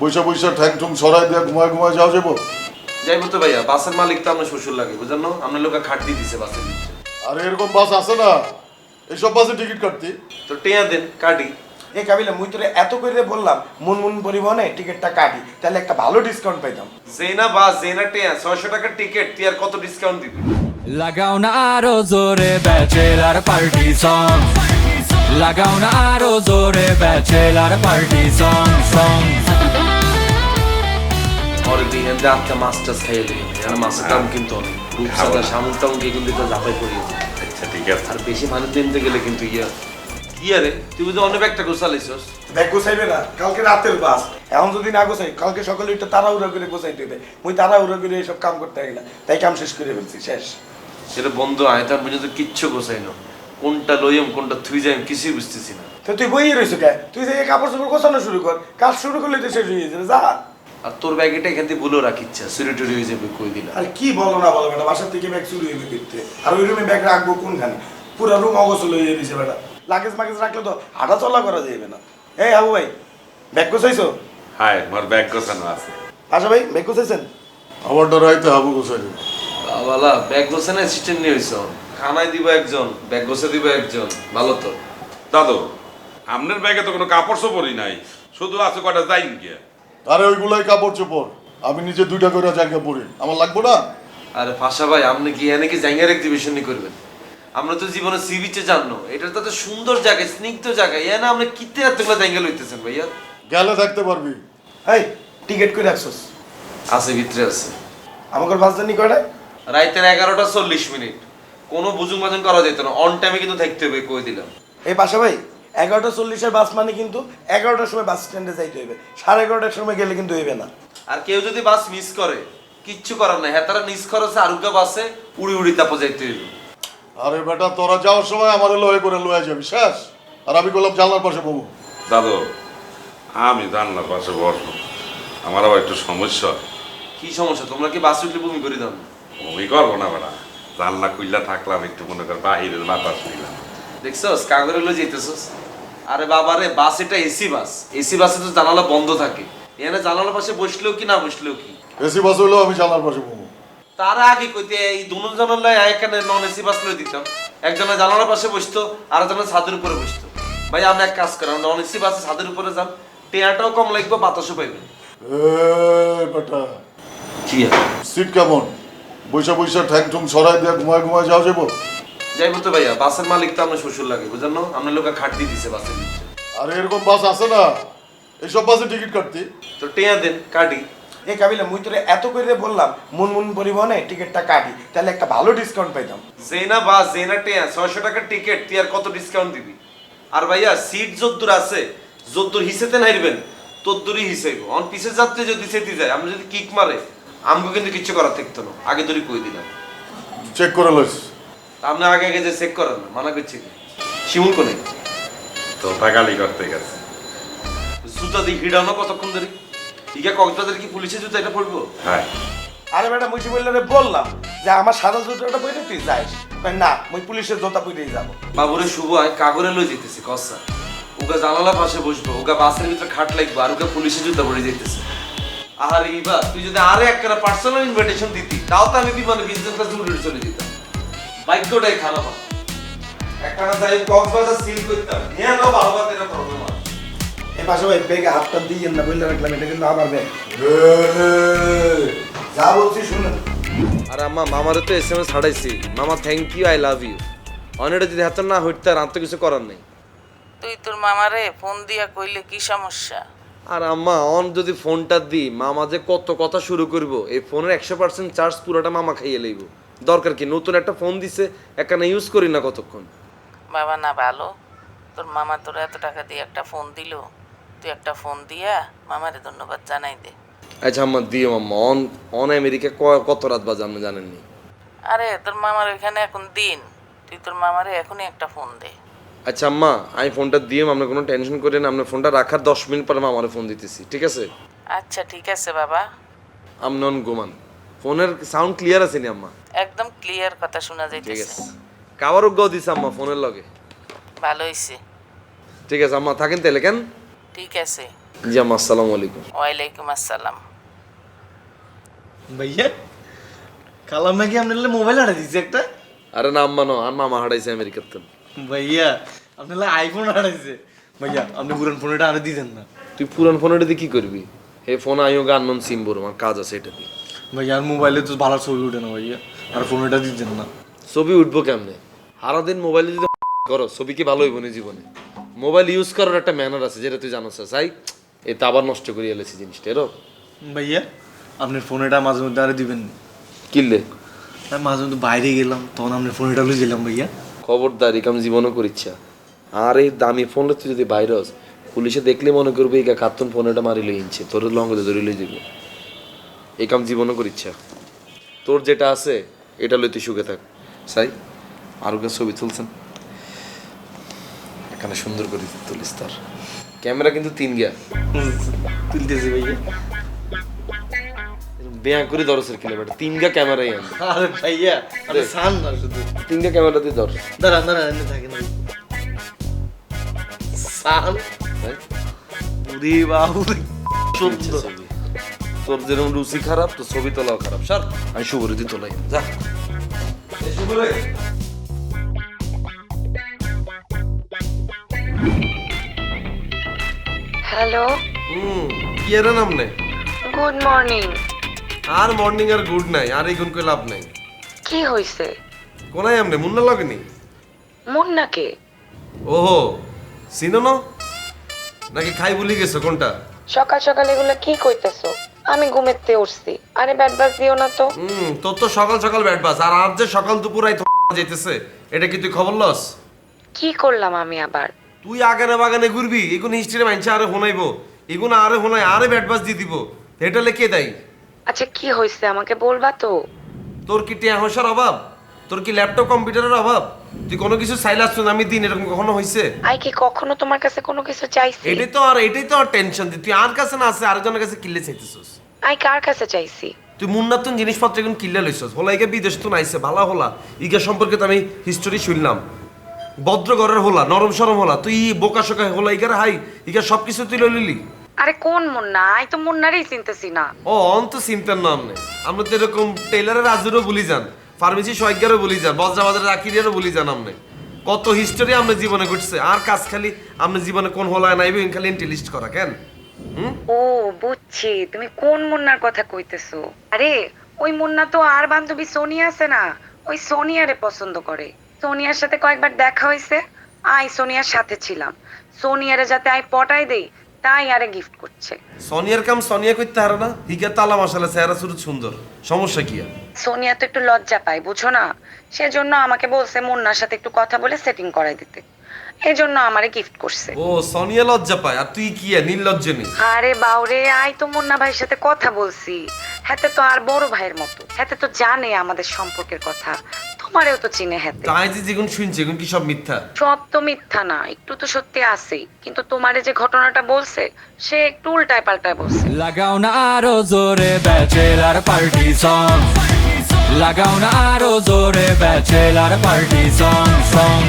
বৈশা বৈশা ঠ্যাং ঠুং সরাই দিয়ে ঘুমায় ঘুমায় যাও যাব। যাই তো ভাইয়া বাসের মালিক তো আপনার শ্বশুর লাগে বুঝলেন না? আপনার লোকে খাট দিয়ে দিছে বাসের নিচে। আর এরকম বাস আছে না এইসব বাসে টিকিট কাটতি। তো টেয়া দেন কাটি। এ কাবিলা মুই তোরে এত করে বললাম মুনমুন পরিবহনে টিকিটটা কাটি তাহলে একটা ভালো ডিসকাউন্ট পাইতাম। জেনা বাস জেনা টেয়া ছয়শো টাকার টিকিট তুই আর কত ডিসকাউন্ট দিবি? লাগাও না আরও জোরে ব্যাচেলার পার্টি সং লাগাও না আরও জোরে ব্যাচেলার পার্টি সং সং দাম হ্যাঁ। কিন্তু অনেক। হ্যাঁ, রূপসাদা জাপাই করিয়ে আচ্ছা ঠিক আছে। আর বেশি মানুষ গেলে কিন্তু ইয়ারে তো অনেক একটা ব্যাগ না কালকে রাতের বাস। এখন যদি না কালকে সকালে তাড়াহুড়া করে মুই তাড়াহুড়া করে এসব কাম করতে তাই কাম শেষ করে ফেলছি শেষ। সেটা বন্ধ আয় তার মানে কিচ্ছু গোসাই না। কোনটা লইম কোনটা থুই যাইম কিছুই বুঝতেছি না। তো তুই বইয়ে রইছ কে? তুই যে কাপড় চোপড় গোছানো শুরু কর কাজ শুরু করলে তো শেষ হয়ে যাবে যা। আর তোর ব্যাগটা এখান থেকে ভুলেও রাখিচ্ছা চুরি টুরি হয়ে যাবে কই দিলা আর কি বলো না বলো বেটা বাসার থেকে ব্যাগ চুরি হইবে ফিরতে আর ওই রুমে ব্যাগ রাখব কোনখানে? পুরো রুম অগোছল হয়ে দিছে বেটা। লাগেজ মাগেজ রাখলে তো হাঁটা চলা করা যাবে না। এই আবু ভাই ব্যাগ গোছাইছো? হাই মোর ব্যাগ গোছানো আছে। আচ্ছা ভাই ব্যাগ গোছাইছেন? আমারটা রাইতে হাবু গোসাই দেবে বাবালা ব্যাগ গোছানো অ্যাসিস্ট্যান্ট নিয়ে হইছ। খানায় দিব একজন ব্যাগ গোছা দিব একজন। ভালো তো। দাদু আপনার ব্যাগে তো কোনো কাপড় চোপড়ই নাই। শুধু আছে কটা যাইন গিয়া আরে ওইগুলাই কাপড় চোপড়। আমি নিজে দুইটা করে জায়গা পরি। আমার লাগবো না? আরে ফাঁসা ভাই আপনি কি এনে কি জাঙ্গার এক্সিবিশন করবেন? আমরা তো জীবনে সি বিচে জানো এটা তো সুন্দর জায়গা স্নিগ্ধ জায়গা। এ না আপনি কিতে এতগুলো জাঙ্গা লইতেছেন ভাইয়া? গেলে থাকতে পারবি। এই টিকিট করে রাখছোস? আছে ভিতরে আছে। আমাকে বাস জানি কয়টা রাইতের এগারোটা চল্লিশ মিনিট। কোনো বুজুং বাজুং করা যেত না। অন টাইমে কিন্তু থাকতে হবে কই দিলাম। এই পাশা ভাই এগারোটা চল্লিশের বাস মানে কিন্তু এগারোটার সময় বাস স্ট্যান্ডে যাইতে হইবে। সাড়ে এগারোটার সময় গেলে কিন্তু হইবে না। আর কেউ যদি বাস মিস করে কিচ্ছু করার নাই। হ্যাঁ তারা মিস করেছে আরুগা বাসে উড়ি উড়ি তাপো যাইতে হইব। আরে বেটা তোরা যাওয়ার সময় আমার লয়ে করে লয়ে যাবি শেষ। আর আমি বললাম জানলার পাশে পাবো দাদু আমি জানলার পাশে বসবো। আমার আবার একটু সমস্যা। কি সমস্যা? তোমরা কি বাস উঠলে বমি করে দাও? বমি করব না বেড়া জানলা খুললা থাকলাম একটু মনে কর বাহিরের বাতাস নিলাম। দেখছস? কাগরে লই যাইতেছস। আরে বাবা রে বাস এটা এসি বাস। এসি বাসে তো জানালা বন্ধ থাকে। এখানে জানালার পাশে বসলেও কি না বসলেও কি? এসি বাস হলেও আমি জানলার পাশে পাবো তার আগে কইতে এই দুনো জানালা এখানে নন এসি বাস লই দিতাম। একজনে জানালার পাশে বসতো আর একজনে ছাদের উপরে বসতো। ভাই আমরা এক কাজ করি নন এসি বাসে ছাদের উপরে যান। টেয়াটাও কম লাগবে বাতাসও পাইবেন। এ বেটা। কি? সিট কেমন? বৈশা বৈশা ঠ্যাং ঠুং সরাই দিয়ে ঘুমায় ঘুমায় যাও যাব? যাইবো তো ভাইয়া বাসের মালিক তো আপনার শ্বশুর লাগে বুঝলেন না? আপনার লোকে খাট দিয়ে দিছে বাসের নিচে। আর এরকম বাস আছে না এইসব বাসে টিকিট কাটতি। তো টেয়া দেন কাটি। এ কাবিলা মুই তোরে এত করে বললাম মুনমুন পরিবহনে টিকিটটা কাটি তাহলে একটা ভালো ডিসকাউন্ট পাইতাম। জেনা বাস জেনা টেয়া ছয়শো টাকার টিকিট তুই আর কত ডিসকাউন্ট দিবি? আর ভাইয়া সিট যদ্দুর আছে যদ্দুর হিসেতে নাইরবেন তদ্দুরই হিসেব। অন পিছের যাত্রী যদি সেটি যায় আমরা যদি কিক মারে আমগো কিন্তু কিচ্ছু করার থাকতো না। আগে ধরে কই দিলাম। চেক করে লইস। আপনি আগে আগে যে চেক করেন না মানা করছি কি? শিমুল কোনে? তো টাকালি করতে গেছে। জুতা দিয়ে হিডানো কতক্ষণ ধরে? ইকা কক্সবাজার কি পুলিশের জুতা এটা পড়ব হাই আরে বেটা মুই বললে বললাম যে আমার সাদা জুতোটা পরে তুই যাইস। না মুই পুলিশের জুতা পরেই যাব। বাবুরে শুভ হয় কাগরে লই যেতেছে কসা। ওগা জানালা পাশে বসবো ওগা বাসের ভিতরে খাট লাগবে আর ওগা পুলিশের জুতা পড়ে যেতেছে আর ইবা তুই যদি আরে একটা পার্সোনাল ইনভিটেশন দিতি তাও তো আমি বিমানে বিজনেস ক্লাস উড়ে চলে যেতাম। বাইকটাই খারাপ হয়। একটা না যাই কক্সবাজার সিল করতাম। নিয়ে নাও ভালো বাদ এটা প্রবলেম আছে এ পাশে ভাই ব্যাগে হাতটা দিয়ে না বললে রাখলাম এটা কিন্তু আমার ব্যাগ যা বলছি শুনুন আর আম্মা মামারে তো এস এম এস হারাইছি। মামা thank you I love you অনেকটা যদি হাতে না হইতে আর তো কিছু করার নেই। তুই তোর মামারে ফোন দিয়া কইলে কি সমস্যা? আর আম্মা অন যদি ফোনটা দিই মামা যে কত কথা শুরু করব এই ফোনের একশো পার্সেন্ট চার্জ পুরোটা মামা খাইয়ে লইব। দরকার কি? নতুন একটা ফোন দিছে একানে ইউজ করি না কতক্ষণ? বাবা না ভালো। তোর মামা তোর এত টাকা দিয়ে একটা ফোন দিল। তুই একটা ফোন দিয়া মামারে ধন্যবাদ জানাই দে। আচ্ছা আম্মা দিও মাম্মা অন অন আমেরিকা ক- কত রাত বাজে আপনি জানেননি? আরে তোর মামার ওইখানে এখন দিন। তুই তোর মামারে এখনই একটা ফোন দে। আচ্ছা আম্মা আমি ফোনটা দিয়ে আপনার কোনো টেনশন করেন আপনার ফোনটা রাখার দশ মিনিট পরে মামারে ফোন দিতেছি ঠিক আছে? আচ্ছা ঠিক আছে বাবা। আপনি অন ঘুমান। ফোনের সাউন্ড ক্লিয়ার আছে নি আম্মা। একদম ক্লিয়ার কথা শোনা ঠিক যাইতেছে আছে। কাবারও গাও দিছে আম্মা ফোনের লগে। ভালো হইছে। ঠিক আছে আম্মা থাকেন তাহলে কেন? ঠিক আছে। জি আম্মা আসসালামু আলাইকুম। ওয়ালাইকুম আসসালাম। ভাইয়া কালাম নাকি আপনার মোবাইল হারা দিছে একটা? আরে না আম্মা নো আর মামা হারাইছে আমেরিকাতে ভাইয়া আপনার আইফোন হারাইছে। ভাইয়া আপনি পুরান ফোনটা আরে দিতেন না। তুই পুরান ফোনটা দিয়ে কি করবি? হে ফোন আইও গান মন সিম আমার কাজ আছে এটা দিয়ে। ভাইয়া আর মোবাইলে তো ভালো ছবি উঠে না ভাইয়া। আর ফোনটা দিতেন না। ছবি উঠবো কেমনে? সারাদিন মোবাইলে যদি করো ছবি কি ভালো হইব না জীবনে? মোবাইল ইউজ করার একটা ম্যানার আছে যেটা তুই জানোস চাই এটা আবার নষ্ট করে এলেছি জিনিসটা এরো ভাইয়া আপনার ফোনটা মাঝে মধ্যে আরে দিবেন কিনলে আমি মাঝে মধ্যে বাইরে গেলাম তখন আপনার ফোনটা লুই দিলাম ভাইয়া। খবরদার একাম জীবনও করিচ্ছা আর এই দামি ফোনটা তুই যদি বাইরে পুলিশে দেখলে মনে করবে এই কার্তুন ফোনটা মারি ইনছে তোর লঙ্গে ধরে লই দিবে এই কাম জীবনও করিচ্ছা তোর যেটা আছে এটা লই তুই সুখে থাক। সাই আরও কে ছবি তুলছেন। এখানে সুন্দর করে তুলিস তার। ক্যামেরা কিন্তু তিন গিয়া। তুলতেছি ভাইয়া। বেয়া করে দরসের কিলো বেটা তিন গা ক্যামেরাই আন আরে ভাইয়া আরে সান না শুধু। তিন গা ক্যামেরা দিয়ে ধর। দাঁড়ান দাঁড়ান এনে থাকেন সান? বাবু সুন্দর। তোর যেরকম রুচি খারাপ তো ছবি তোলাও খারাপ। সার আমি শুভরিদি তোলাই। যা। হ্যালো। হুম কি এর নাম নে? Good morning. আর মর্নিং আর গুড নাই আর এই গুণ কই লাভ নাই। কি হইছে? কোনায় আমনে মুন্না লাগেনি? মুন্নাকে ওহো চিনো না? নাকি খাই ভুলি গেছো কোনটা? সকাল সকাল এগুলো কি কইতেছো? আমি ঘুমেতে উঠছি। আরে ব্যাট বাস দিও না তো। হুম তোর তো সকাল সকাল ব্যাট বাস আর আজ যে সকাল দুপুরাই যেতেছে যাইতেছে এটা কি তুই খবর লস? কি করলাম আমি আবার? তুই আগানে বাগানে ঘুরবি এগুন হিস্ট্রি মানছে আরে হোনাইবো এগুন আরে হোনাই আরে ব্যাট বাস দিয়ে দিব। এটা লেখে দেয়? আচ্ছা কি হয়েছে আমাকে বলবা তো? তোর কি টিয়া হসার অভাব? তোর কি ল্যাপটপ কম্পিউটারের অভাব? তুই কোনো কিছু চাইলাস না আমি দিন এরকম কখনো হয়েছে আই কি কখনো তোমার কাছে কোনো কিছু চাইছি? এটাই তো আর এটাই তো আর টেনশন তুই আর কাছে না আছে আরেকজনের কাছে কিনলে চাইতেছিস। আই কার কাছে চাইছি? তুই মুন্নাতুন জিনিসপত্র এখন কিনলে লইছস। হলা ইকে বিদেশ তো নাইছে ভালা হলা। ইকে সম্পর্কে তো আমি হিস্টোরি শুনলাম। ভদ্র ঘরের হলা নরম সরম হলা। তুই বোকা শোকা হলা ইকার হাই। ইকার সবকিছু তুই লইলি। আরে কোন মুন্না? আই তো মুন্নারই চিনতেছি না। ও অন্ত চিন্তার নাম নেই। আমরা তো এরকম টেলারের রাজুরও বলি যান। ফার্মেসি সৈজ্ঞারও বলি যান বজ্রাবাজারের আকিরিয়ারও বলি যান আপনি। কত হিস্টোরি আমরা জীবনে ঘটছে, আর কাজ খালি আমরা জীবনে কোন হলায় নাইবে খালি এন্ট্রি লিস্ট করা, কেন? ও, বুঝছি, তুমি কোন মুন্নার কথা কইতেছো? আরে, ওই মুন্না তো আর বান্ধবী সোনিয়া আছে না, ওই সোনিয়ারে পছন্দ করে। সোনিয়ার সাথে কয়েকবার দেখা হয়েছে, আই সোনিয়ার সাথে ছিলাম। সোনিয়ারে যাতে আই পটাই দেই তাই আরে গিফট করছে। সোনিয়ার কাম সোনিয়া করতে হারে না হিকে তালা চেহারা সুন্দর। সমস্যা কি আর? সোনিয়া তো একটু লজ্জা পায় বুঝো না? সেজন্য আমাকে বলছে মুন্নার সাথে একটু কথা বলে সেটিং করাই দিতে। এই জন্য আমারে গিফট করছে। ও সোনিয়া লজ্জা পায় আর তুই কি আর নির্লজ্জ নেই আরে বাউরে আই তো মুন্না ভাইয়ের সাথে কথা বলছি। হাতে তো আর বড় ভাইয়ের মতো। হাতে তো জানে আমাদের সম্পর্কের কথা। তোমারেও তো চিনে হেতে। তাই যে যেগুন শুনছে এগুন কি সব মিথ্যা? সব তো মিথ্যা না একটু তো সত্যি আছেই। কিন্তু তোমারে যে ঘটনাটা বলছে সে একটু উল্টায় পাল্টায় বলছে। লাগাও না আরও জোরে ব্যাচেলার পার্টি সং। লাগাও না আরও জোরে ব্যাচেলার পার্টি সং সং।